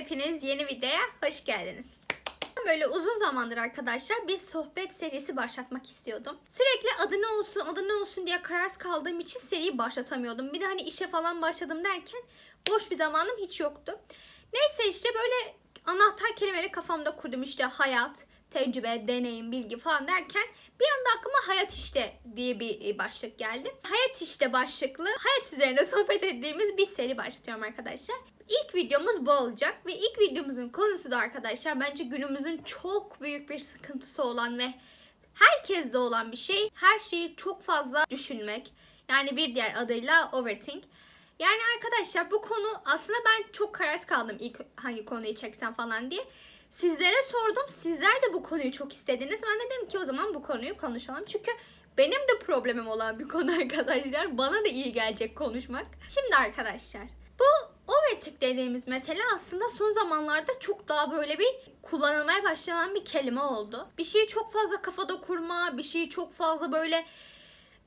Hepiniz yeni videoya hoş geldiniz. Böyle uzun zamandır arkadaşlar bir sohbet serisi başlatmak istiyordum. Sürekli adı ne olsun, adı ne olsun diye kararsız kaldığım için seriyi başlatamıyordum. Bir de hani işe falan başladım derken boş bir zamanım hiç yoktu. Neyse işte böyle anahtar kelimeleri kafamda kurdum işte hayat, tecrübe, deneyim, bilgi falan derken bir anda aklıma hayat işte diye bir başlık geldi. Hayat işte başlıklı hayat üzerine sohbet ettiğimiz bir seri başlatıyorum arkadaşlar. İlk videomuz bu olacak ve ilk videomuzun konusu da arkadaşlar bence günümüzün çok büyük bir sıkıntısı olan ve herkeste olan bir şey. Her şeyi çok fazla düşünmek. Yani bir diğer adıyla overthink. Yani arkadaşlar bu konu aslında ben çok kararsız kaldım ilk hangi konuyu çeksem falan diye. Sizlere sordum. Sizler de bu konuyu çok istediniz. Ben de dedim ki o zaman bu konuyu konuşalım. Çünkü benim de problemim olan bir konu arkadaşlar. Bana da iyi gelecek konuşmak. Şimdi arkadaşlar bu overthink dediğimiz mesele aslında son zamanlarda çok daha böyle bir kullanılmaya başlanan bir kelime oldu. Bir şeyi çok fazla kafada kurma, bir şeyi çok fazla böyle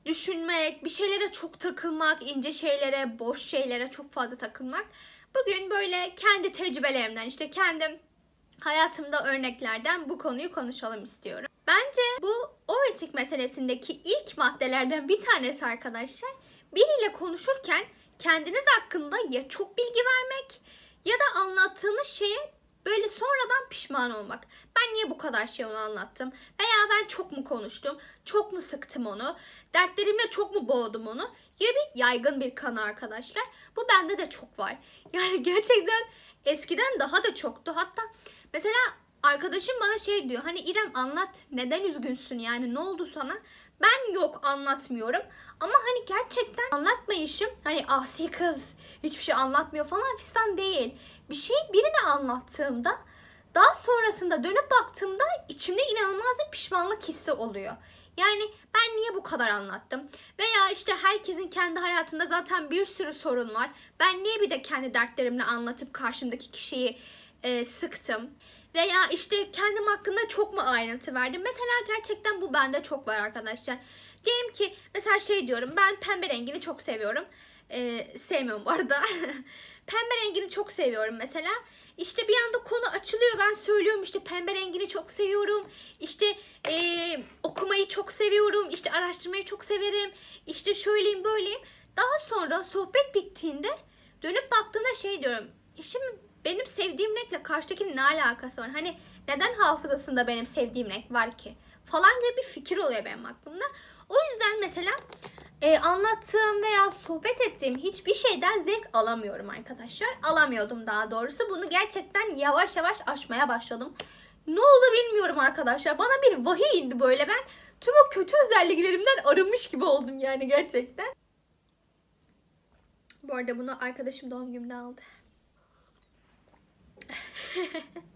düşünmek, bir şeylere çok takılmak, ince şeylere, boş şeylere çok fazla takılmak. Bugün böyle kendi tecrübelerimden işte kendim hayatımda örneklerden bu konuyu konuşalım istiyorum. Bence bu overthink meselesindeki ilk maddelerden bir tanesi arkadaşlar biriyle konuşurken kendiniz hakkında ya çok bilgi vermek ya da anlattığınız şeye böyle sonradan pişman olmak. Ben niye bu kadar şey onu anlattım? Veya ben çok mu konuştum? Çok mu sıktım onu? Dertlerimle çok mu boğdum onu? Gibi bir yaygın bir kanı arkadaşlar. Bu bende de çok var. Yani gerçekten eskiden daha da çoktu. Hatta mesela arkadaşım bana şey diyor. Hani İrem anlat neden üzgünsün yani ne oldu sana? Ben yok anlatmıyorum. Ama hani gerçekten anlatmayışım hani asi kız hiçbir şey anlatmıyor falan fistan değil. Bir şey birine anlattığımda daha sonrasında dönüp baktığımda içimde inanılmaz bir pişmanlık hissi oluyor. Yani ben niye bu kadar anlattım? Veya işte herkesin kendi hayatında zaten bir sürü sorun var. Ben niye bir de kendi dertlerimle anlatıp karşımdaki kişiyi e, sıktım? Veya işte kendim hakkında çok mu ayrıntı verdim? Mesela gerçekten bu bende çok var arkadaşlar. Diyelim ki mesela şey diyorum ben pembe rengini çok seviyorum. Ee, sevmiyorum bu arada. pembe rengini çok seviyorum mesela. İşte bir anda konu açılıyor ben söylüyorum işte pembe rengini çok seviyorum. İşte ee, okumayı çok seviyorum. İşte araştırmayı çok severim. İşte şöyleyim böyleyim. Daha sonra sohbet bittiğinde dönüp baktığımda şey diyorum. "Ya Şimdi benim sevdiğim renkle karşıdakinin ne alakası var? Hani neden hafızasında benim sevdiğim renk var ki? Falan gibi bir fikir oluyor benim aklımda. O yüzden mesela e, anlattığım veya sohbet ettiğim hiçbir şeyden zevk alamıyorum arkadaşlar. Alamıyordum daha doğrusu. Bunu gerçekten yavaş yavaş aşmaya başladım. Ne oldu bilmiyorum arkadaşlar. Bana bir vahiy indi böyle ben. Tüm o kötü özelliklerimden arınmış gibi oldum yani gerçekten. Bu arada bunu arkadaşım doğum günümde aldı.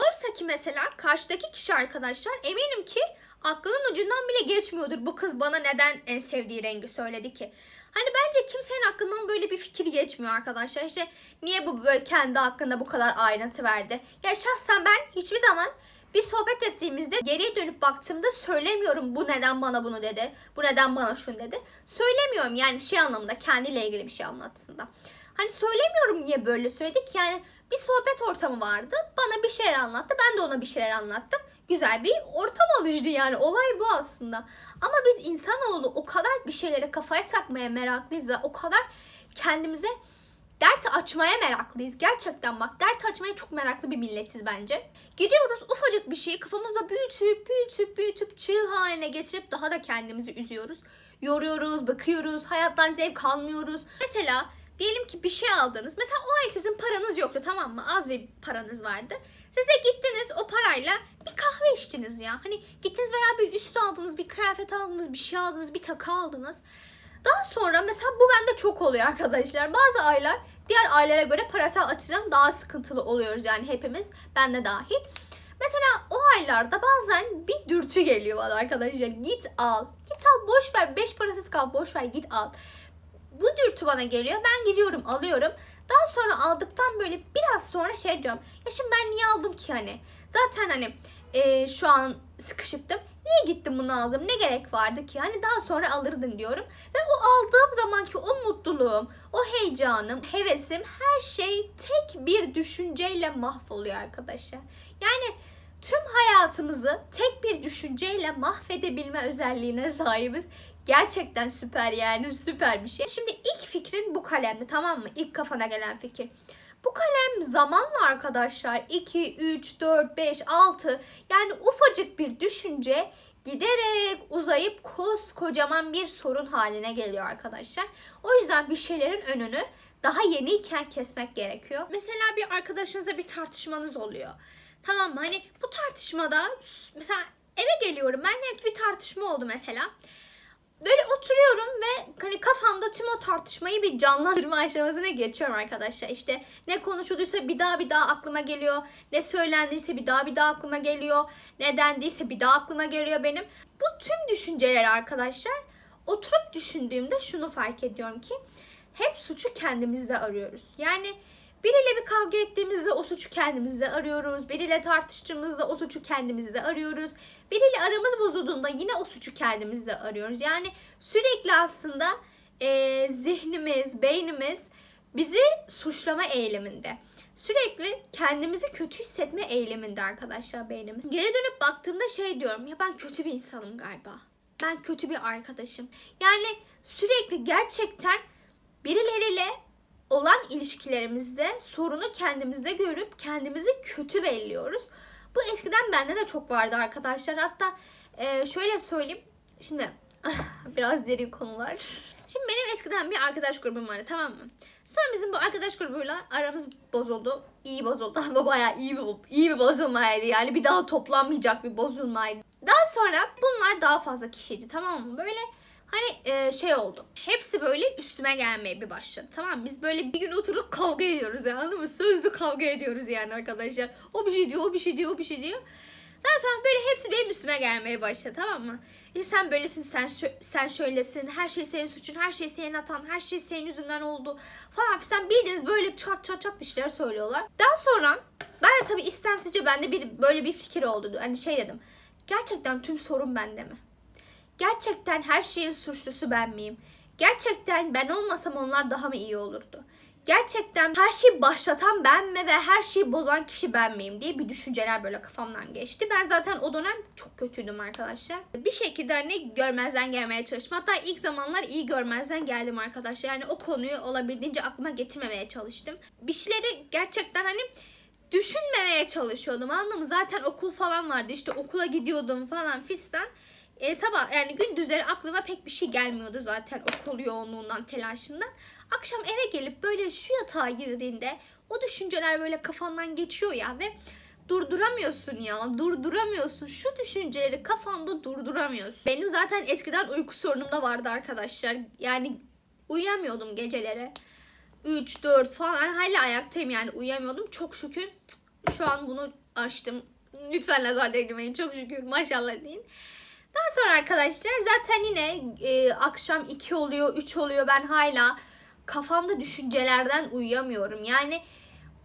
Oysa ki mesela karşıdaki kişi arkadaşlar eminim ki aklının ucundan bile geçmiyordur bu kız bana neden en sevdiği rengi söyledi ki. Hani bence kimsenin aklından böyle bir fikir geçmiyor arkadaşlar. İşte niye bu böyle kendi hakkında bu kadar ayrıntı verdi. Ya şahsen ben hiçbir zaman bir sohbet ettiğimizde geriye dönüp baktığımda söylemiyorum bu neden bana bunu dedi. Bu neden bana şunu dedi. Söylemiyorum yani şey anlamında kendiyle ilgili bir şey anlattığında. Hani söylemiyorum niye böyle söyledik. Yani bir sohbet ortamı vardı. Bana bir şeyler anlattı. Ben de ona bir şeyler anlattım. Güzel bir ortam oluştu yani. Olay bu aslında. Ama biz insanoğlu o kadar bir şeylere kafaya takmaya meraklıyız o kadar kendimize dert açmaya meraklıyız. Gerçekten bak dert açmaya çok meraklı bir milletiz bence. Gidiyoruz ufacık bir şeyi kafamızda büyütüp büyütüp büyütüp çığ haline getirip daha da kendimizi üzüyoruz. Yoruyoruz, bakıyoruz, hayattan zevk almıyoruz. Mesela Diyelim ki bir şey aldınız. Mesela o ay sizin paranız yoktu tamam mı? Az bir paranız vardı. Siz de gittiniz o parayla bir kahve içtiniz ya. Hani gittiniz veya bir üst aldınız, bir kıyafet aldınız, bir şey aldınız, bir takı aldınız. Daha sonra mesela bu bende çok oluyor arkadaşlar. Bazı aylar diğer aylara göre parasal açıdan daha sıkıntılı oluyoruz yani hepimiz. Ben de dahil. Mesela o aylarda bazen bir dürtü geliyor bana arkadaşlar. Git al. Git al boş ver. Beş parasız kal boş ver git al bu dürtü bana geliyor. Ben gidiyorum alıyorum. Daha sonra aldıktan böyle biraz sonra şey diyorum. Ya şimdi ben niye aldım ki hani? Zaten hani e, şu an sıkışıktım. Niye gittim bunu aldım? Ne gerek vardı ki? Hani daha sonra alırdın diyorum. Ve o aldığım zamanki o mutluluğum, o heyecanım, hevesim her şey tek bir düşünceyle mahvoluyor arkadaşlar. Yani tüm hayatımızı tek bir düşünceyle mahvedebilme özelliğine sahibiz. Gerçekten süper yani süper bir şey. Şimdi ilk fikrin bu kalemdi tamam mı? İlk kafana gelen fikir. Bu kalem zamanla arkadaşlar 2, 3, 4, 5, 6 yani ufacık bir düşünce giderek uzayıp koskocaman bir sorun haline geliyor arkadaşlar. O yüzden bir şeylerin önünü daha yeniyken kesmek gerekiyor. Mesela bir arkadaşınızla bir tartışmanız oluyor. Tamam mı? Hani bu tartışmada mesela eve geliyorum. Ben bir tartışma oldu mesela. Böyle oturuyorum ve hani kafamda tüm o tartışmayı bir canlandırma aşamasına geçiyorum arkadaşlar. İşte ne konuşulduysa bir daha bir daha aklıma geliyor. Ne söylendiyse bir daha bir daha aklıma geliyor. Ne dendiyse bir daha aklıma geliyor benim. Bu tüm düşünceler arkadaşlar oturup düşündüğümde şunu fark ediyorum ki hep suçu kendimizde arıyoruz. Yani biriyle bir kavga ettiğimizde o suçu kendimizde arıyoruz. Biriyle tartıştığımızda o suçu kendimizde arıyoruz. Biriyle aramız bozulduğunda yine o suçu kendimizde arıyoruz. Yani sürekli aslında e, zihnimiz, beynimiz bizi suçlama eğiliminde. Sürekli kendimizi kötü hissetme eğiliminde arkadaşlar beynimiz. Geri dönüp baktığımda şey diyorum ya ben kötü bir insanım galiba. Ben kötü bir arkadaşım. Yani sürekli gerçekten birileriyle olan ilişkilerimizde sorunu kendimizde görüp kendimizi kötü belliyoruz. Bu eskiden bende de çok vardı arkadaşlar. Hatta e, şöyle söyleyeyim. Şimdi biraz derin konular. Şimdi benim eskiden bir arkadaş grubum vardı tamam mı? Sonra bizim bu arkadaş grubuyla aramız bozuldu. İyi bozuldu ama bayağı iyi bir, iyi bir bozulmaydı. Yani bir daha toplanmayacak bir bozulmaydı. Daha sonra bunlar daha fazla kişiydi tamam mı? Böyle Hani e, şey oldu. Hepsi böyle üstüme gelmeye bir başladı. Tamam? Biz böyle bir gün oturduk kavga ediyoruz yani anladın mı? Sözlü kavga ediyoruz yani arkadaşlar. O bir şey diyor, o bir şey diyor, o bir şey diyor. Daha sonra böyle hepsi benim üstüme gelmeye başladı tamam mı? İşte sen böylesin, sen şö- sen şöylesin, her şey senin suçun, her şey senin hatan, her şey senin yüzünden oldu falan filan bildiğiniz böyle çat çat çat bir şeyler söylüyorlar. Daha sonra ben de tabii istemsizce bende bir böyle bir fikir oldu. Hani şey dedim. Gerçekten tüm sorun bende mi? Gerçekten her şeyin suçlusu ben miyim? Gerçekten ben olmasam onlar daha mı iyi olurdu? Gerçekten her şeyi başlatan ben mi ve her şeyi bozan kişi ben miyim diye bir düşünceler böyle kafamdan geçti. Ben zaten o dönem çok kötüydüm arkadaşlar. Bir şekilde hani görmezden gelmeye çalıştım. Hatta ilk zamanlar iyi görmezden geldim arkadaşlar. Yani o konuyu olabildiğince aklıma getirmemeye çalıştım. Bir şeyleri gerçekten hani düşünmemeye çalışıyordum anladın mı? Zaten okul falan vardı işte okula gidiyordum falan fistan e, sabah yani gündüzleri aklıma pek bir şey gelmiyordu zaten okul yoğunluğundan telaşından. Akşam eve gelip böyle şu yatağa girdiğinde o düşünceler böyle kafandan geçiyor ya ve durduramıyorsun ya durduramıyorsun şu düşünceleri kafanda durduramıyorsun. Benim zaten eskiden uyku sorunum da vardı arkadaşlar yani uyuyamıyordum gecelere. 3, 4 falan hala ayaktayım yani uyuyamıyordum. Çok şükür şu an bunu açtım. Lütfen nazar değdirmeyin çok şükür maşallah deyin. Daha sonra arkadaşlar zaten yine e, akşam 2 oluyor 3 oluyor ben hala kafamda düşüncelerden uyuyamıyorum. Yani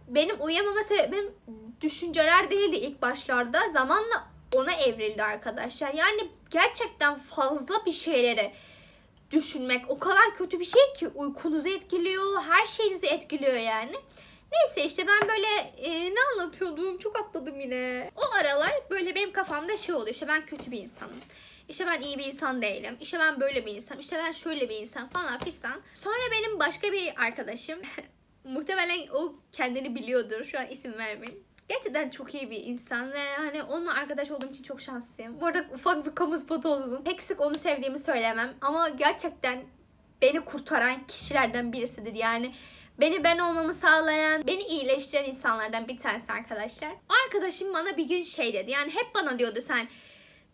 benim uyuyamama sebebim düşünceler değildi ilk başlarda zamanla ona evrildi arkadaşlar. Yani gerçekten fazla bir şeylere düşünmek o kadar kötü bir şey ki uykunuzu etkiliyor, her şeyinizi etkiliyor yani. Neyse işte ben böyle e, ne anlatıyordum çok atladım yine. O aralar böyle benim kafamda şey oluyor işte ben kötü bir insanım. İşte ben iyi bir insan değilim. İşte ben böyle bir insanım. İşte ben şöyle bir insan falan fistan. Sonra benim başka bir arkadaşım muhtemelen o kendini biliyordur. Şu an isim vermeyin. Gerçekten çok iyi bir insan ve hani onunla arkadaş olduğum için çok şanslıyım. Bu arada ufak bir kamu spotu olsun. Pek sık onu sevdiğimi söylemem ama gerçekten beni kurtaran kişilerden birisidir. Yani Beni ben olmamı sağlayan, beni iyileştiren insanlardan bir tanesi arkadaşlar. O arkadaşım bana bir gün şey dedi. Yani hep bana diyordu sen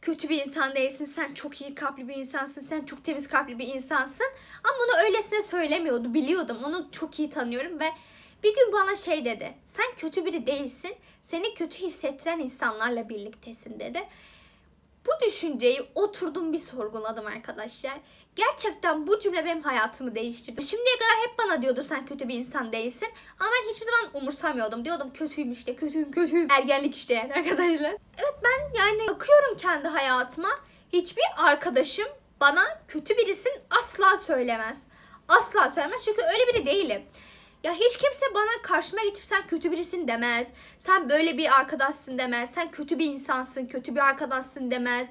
kötü bir insan değilsin, sen çok iyi kalpli bir insansın, sen çok temiz kalpli bir insansın. Ama bunu öylesine söylemiyordu, biliyordum. Onu çok iyi tanıyorum ve bir gün bana şey dedi. Sen kötü biri değilsin, seni kötü hissettiren insanlarla birliktesin dedi. Bu düşünceyi oturdum bir sorguladım arkadaşlar. Gerçekten bu cümle benim hayatımı değiştirdi. Şimdiye kadar hep bana diyordu sen kötü bir insan değilsin. Ama ben hiçbir zaman umursamıyordum. Diyordum kötüyüm işte, kötüyüm, kötüyüm. Ergenlik işte yani arkadaşlar. Evet ben yani bakıyorum kendi hayatıma. Hiçbir arkadaşım bana kötü birisin asla söylemez. Asla söylemez çünkü öyle biri değilim. Ya hiç kimse bana karşıma geçip sen kötü birisin demez. Sen böyle bir arkadaşsın demez. Sen kötü bir insansın, kötü bir arkadaşsın demez.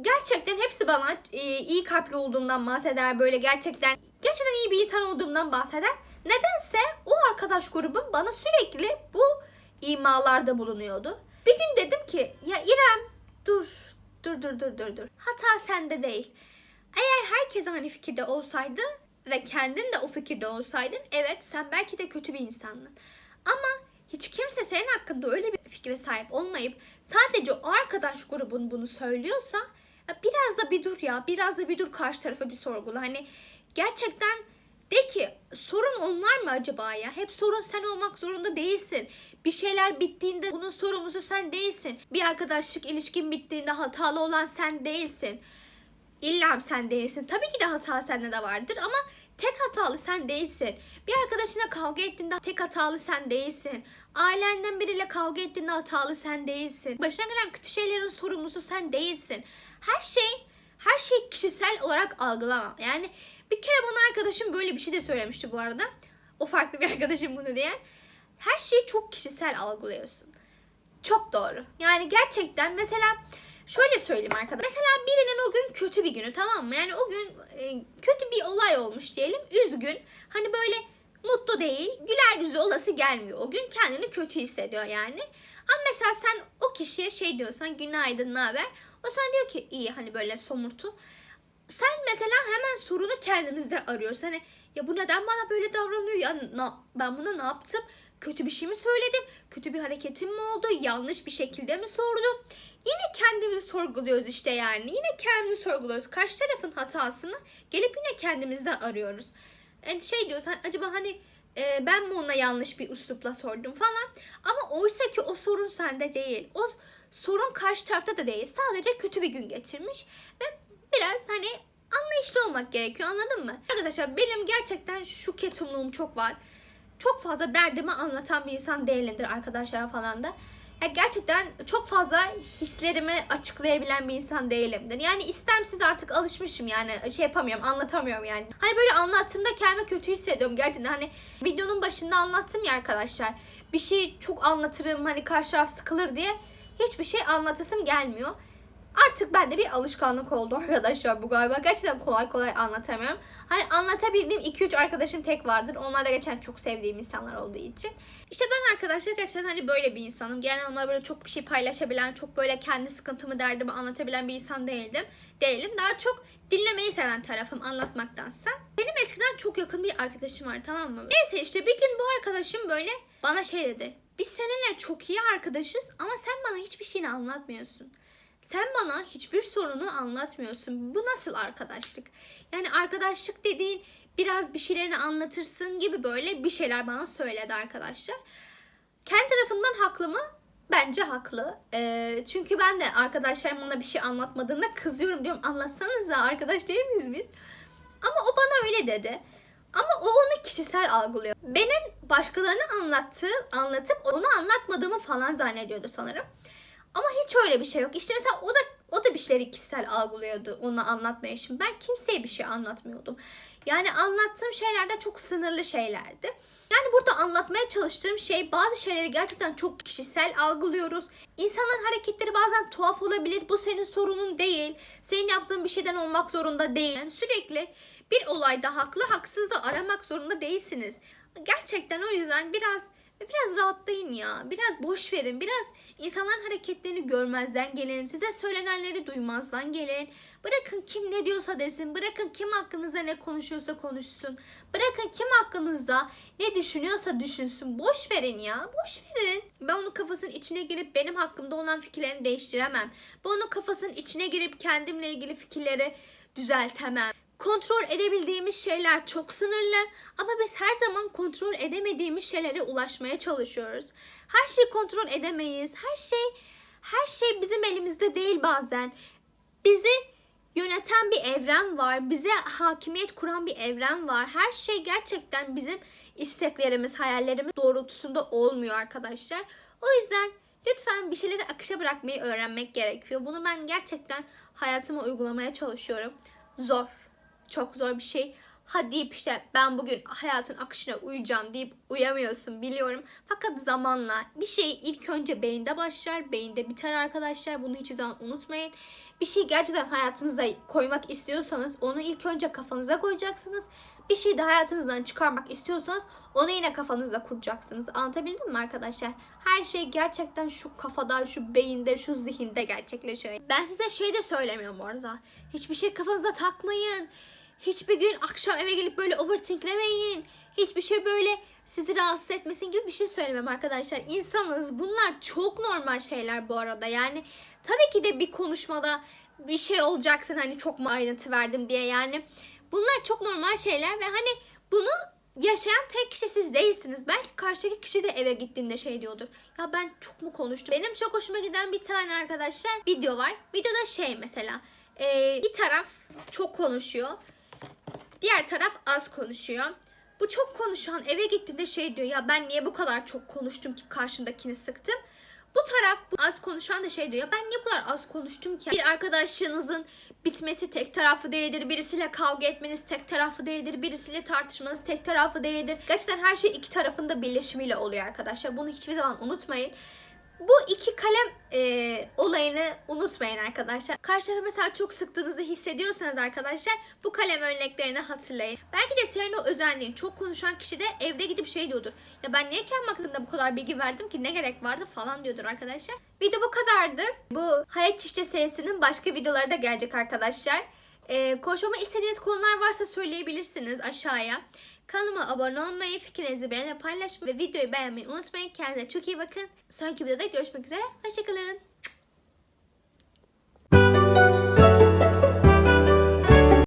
Gerçekten hepsi bana e, iyi kalpli olduğumdan bahseder. Böyle gerçekten gerçekten iyi bir insan olduğumdan bahseder. Nedense o arkadaş grubum bana sürekli bu imalarda bulunuyordu. Bir gün dedim ki ya İrem dur dur dur dur dur dur. Hata sende değil. Eğer herkes aynı fikirde olsaydı ve kendin de o fikirde olsaydın evet sen belki de kötü bir insandın. Ama hiç kimse senin hakkında öyle bir fikre sahip olmayıp sadece o arkadaş grubun bunu söylüyorsa biraz da bir dur ya biraz da bir dur karşı tarafa bir sorgula. Hani gerçekten de ki sorun onlar mı acaba ya? Hep sorun sen olmak zorunda değilsin. Bir şeyler bittiğinde bunun sorumlusu sen değilsin. Bir arkadaşlık ilişkin bittiğinde hatalı olan sen değilsin. İlla sen değilsin. Tabii ki de hata sende de vardır ama tek hatalı sen değilsin. Bir arkadaşına kavga ettiğinde tek hatalı sen değilsin. Ailenden biriyle kavga ettiğinde hatalı sen değilsin. Başına gelen kötü şeylerin sorumlusu sen değilsin. Her şey her şey kişisel olarak algılama. Yani bir kere bana arkadaşım böyle bir şey de söylemişti bu arada. O farklı bir arkadaşım bunu diyen. Her şeyi çok kişisel algılıyorsun. Çok doğru. Yani gerçekten mesela şöyle söyleyeyim arkadaşlar. Mesela birinin o gün kötü bir günü tamam mı? Yani o gün e, kötü bir olay olmuş diyelim. Üzgün. Hani böyle mutlu değil. Güler yüzlü olası gelmiyor. O gün kendini kötü hissediyor yani. Ama mesela sen o kişiye şey diyorsan günaydın ne haber? O sana diyor ki iyi hani böyle somurtu. Sen mesela hemen sorunu kendimizde arıyorsun. Hani ya bu neden bana böyle davranıyor? Ya na- ben buna ne yaptım? Kötü bir şey mi söyledim? Kötü bir hareketim mi oldu? Yanlış bir şekilde mi sordum? Yine kendimizi sorguluyoruz işte yani. Yine kendimizi sorguluyoruz. Karşı tarafın hatasını gelip yine kendimizde arıyoruz. Yani şey diyoruz hani acaba hani e, ben mi ona yanlış bir üslupla sordum falan. Ama oysa ki o sorun sende değil. O sorun karşı tarafta da değil. Sadece kötü bir gün geçirmiş ve biraz hani anlayışlı olmak gerekiyor anladın mı? Arkadaşlar benim gerçekten şu ketumluğum çok var. Çok fazla derdimi anlatan bir insan değilimdir arkadaşlar falan da. Ya gerçekten çok fazla hislerimi açıklayabilen bir insan değilimdir. Yani istemsiz artık alışmışım yani şey yapamıyorum anlatamıyorum yani. Hani böyle anlattığımda kendimi kötü hissediyorum gerçekten hani videonun başında anlattım ya arkadaşlar. Bir şey çok anlatırım hani karşı taraf sıkılır diye hiçbir şey anlatasım gelmiyor. Artık bende bir alışkanlık oldu arkadaşlar bu galiba. Gerçekten kolay kolay anlatamıyorum. Hani anlatabildiğim 2-3 arkadaşım tek vardır. Onlar da geçen çok sevdiğim insanlar olduğu için. İşte ben arkadaşlar gerçekten hani böyle bir insanım. Genel anlamda böyle çok bir şey paylaşabilen, çok böyle kendi sıkıntımı, derdimi anlatabilen bir insan değildim. Değilim. Daha çok dinlemeyi seven tarafım anlatmaktansa. Benim eskiden çok yakın bir arkadaşım var tamam mı? Neyse işte bir gün bu arkadaşım böyle bana şey dedi. Biz seninle çok iyi arkadaşız ama sen bana hiçbir şeyini anlatmıyorsun. Sen bana hiçbir sorunu anlatmıyorsun. Bu nasıl arkadaşlık? Yani arkadaşlık dediğin biraz bir şeylerini anlatırsın gibi böyle bir şeyler bana söyledi arkadaşlar. Kendi tarafından haklı mı? Bence haklı. Ee, çünkü ben de arkadaşlarım ona bir şey anlatmadığında kızıyorum diyorum. Anlatsanıza arkadaş değil miyiz biz? Ama o bana öyle dedi. Ama o onu kişisel algılıyor. Benim başkalarına anlattığı, anlatıp onu anlatmadığımı falan zannediyordu sanırım. Ama hiç öyle bir şey yok. İşte mesela o da o da bir şeyleri kişisel algılıyordu onu anlatmaya şimdi. Ben kimseye bir şey anlatmıyordum. Yani anlattığım şeyler de çok sınırlı şeylerdi. Yani burada anlatmaya çalıştığım şey bazı şeyleri gerçekten çok kişisel algılıyoruz. İnsanların hareketleri bazen tuhaf olabilir. Bu senin sorunun değil. Senin yaptığın bir şeyden olmak zorunda değil. Yani sürekli bir olayda haklı haksız da aramak zorunda değilsiniz. Gerçekten o yüzden biraz biraz rahatlayın ya. Biraz boş verin. Biraz insanların hareketlerini görmezden gelin. Size söylenenleri duymazdan gelin. Bırakın kim ne diyorsa desin. Bırakın kim hakkınızda ne konuşuyorsa konuşsun. Bırakın kim hakkınızda ne düşünüyorsa düşünsün. Boş verin ya. Boş verin. Ben onun kafasının içine girip benim hakkımda olan fikirlerini değiştiremem. Ben onun kafasının içine girip kendimle ilgili fikirleri düzeltemem. Kontrol edebildiğimiz şeyler çok sınırlı ama biz her zaman kontrol edemediğimiz şeylere ulaşmaya çalışıyoruz. Her şeyi kontrol edemeyiz. Her şey her şey bizim elimizde değil bazen. Bizi yöneten bir evren var. Bize hakimiyet kuran bir evren var. Her şey gerçekten bizim isteklerimiz, hayallerimiz doğrultusunda olmuyor arkadaşlar. O yüzden lütfen bir şeyleri akışa bırakmayı öğrenmek gerekiyor. Bunu ben gerçekten hayatıma uygulamaya çalışıyorum. Zor. Çok zor bir şey. Ha deyip işte ben bugün hayatın akışına uyacağım deyip uyamıyorsun biliyorum. Fakat zamanla bir şey ilk önce beyinde başlar, beyinde biter arkadaşlar. Bunu hiçbir zaman unutmayın. Bir şey gerçekten hayatınıza koymak istiyorsanız onu ilk önce kafanıza koyacaksınız. Bir şeyi de hayatınızdan çıkarmak istiyorsanız onu yine kafanızda kuracaksınız. Anlatabildim mi arkadaşlar? Her şey gerçekten şu kafada, şu beyinde, şu zihinde gerçekleşiyor. Ben size şey de söylemiyorum bu arada. Hiçbir şey kafanıza takmayın. Hiçbir gün akşam eve gelip böyle overthinklemeyin. Hiçbir şey böyle sizi rahatsız etmesin gibi bir şey söylemem arkadaşlar. İnsanız. Bunlar çok normal şeyler bu arada. Yani tabii ki de bir konuşmada bir şey olacaksın hani çok mu ayrıntı verdim diye yani. Bunlar çok normal şeyler ve hani bunu yaşayan tek kişi siz değilsiniz. Belki karşıdaki kişi de eve gittiğinde şey diyordur. Ya ben çok mu konuştum? Benim çok hoşuma giden bir tane arkadaşlar video var. Videoda şey mesela e, bir taraf çok konuşuyor. Diğer taraf az konuşuyor. Bu çok konuşan eve gittiğinde şey diyor ya ben niye bu kadar çok konuştum ki karşımdakini sıktım. Bu taraf bu az konuşan da şey diyor ya ben niye bu kadar az konuştum ki? Bir arkadaşlığınızın bitmesi tek tarafı değildir. Birisiyle kavga etmeniz tek tarafı değildir. Birisiyle tartışmanız tek tarafı değildir. Gerçekten her şey iki tarafında birleşimiyle oluyor arkadaşlar. Bunu hiçbir zaman unutmayın. Bu iki kalem e, olayını unutmayın arkadaşlar. Karşı tarafa mesela çok sıktığınızı hissediyorsanız arkadaşlar bu kalem örneklerini hatırlayın. Belki de senin o özendiğin çok konuşan kişi de evde gidip şey diyordur. Ya ben niye kendim hakkında bu kadar bilgi verdim ki ne gerek vardı falan diyordur arkadaşlar. Video bu kadardı. Bu Hayat İşte serisinin başka videoları da gelecek arkadaşlar. Ee, konuşmamı istediğiniz konular varsa söyleyebilirsiniz aşağıya. Kanalıma abone olmayı, fikrinizi benimle paylaşmayı ve videoyu beğenmeyi unutmayın. Kendinize çok iyi bakın. Sonraki videoda görüşmek üzere. Hoşçakalın.